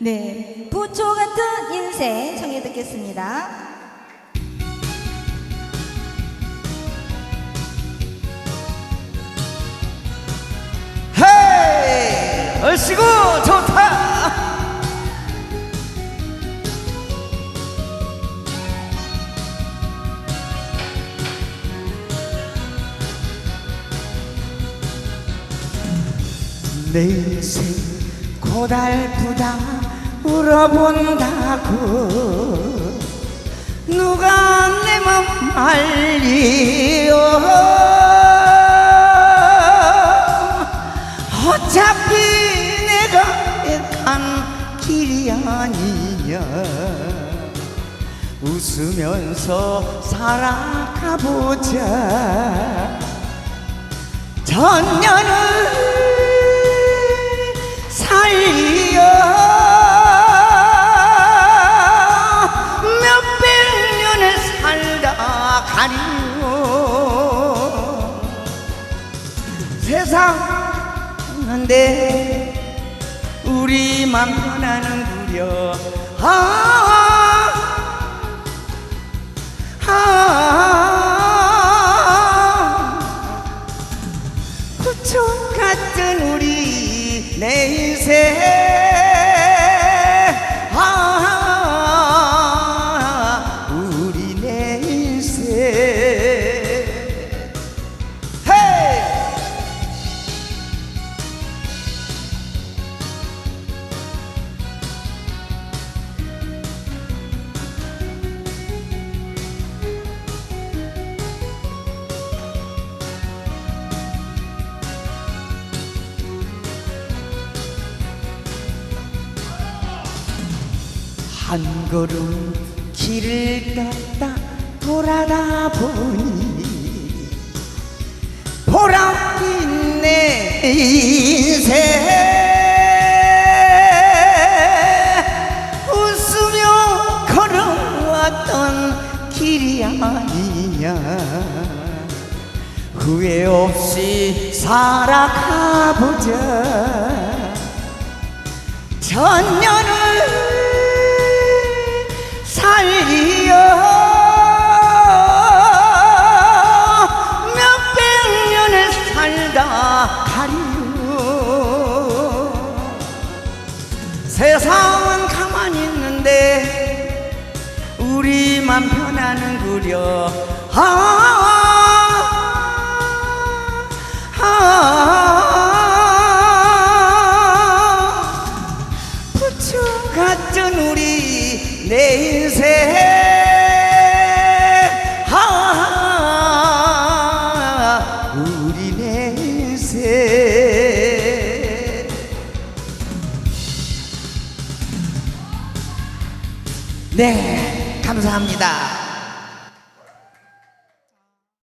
네, 부초 같은 인생 청해 듣겠습니다. 헤이! 얼씨구 좋다! 내 인생 고달프다 울어본다고 누가 내 맘 알리요 어차피 내가 간 길이 아니냐 웃으면서 살아가보자. 전년을 세상인데 우리만 편하는구려. 아, 아, 부처 같은 우리 내 인생 한 걸음 길을 걷다 돌아다 보니 보랏빛 내 인생. 웃으며 걸어왔던 길이 아니냐 후회 없이 살아가보자. 천년을 세상은 가만히 있는데 우리만 편하는구려. 아, 아, 부처 같은 우리 내 인생. 아, 우리 내 인생 네 감사합니다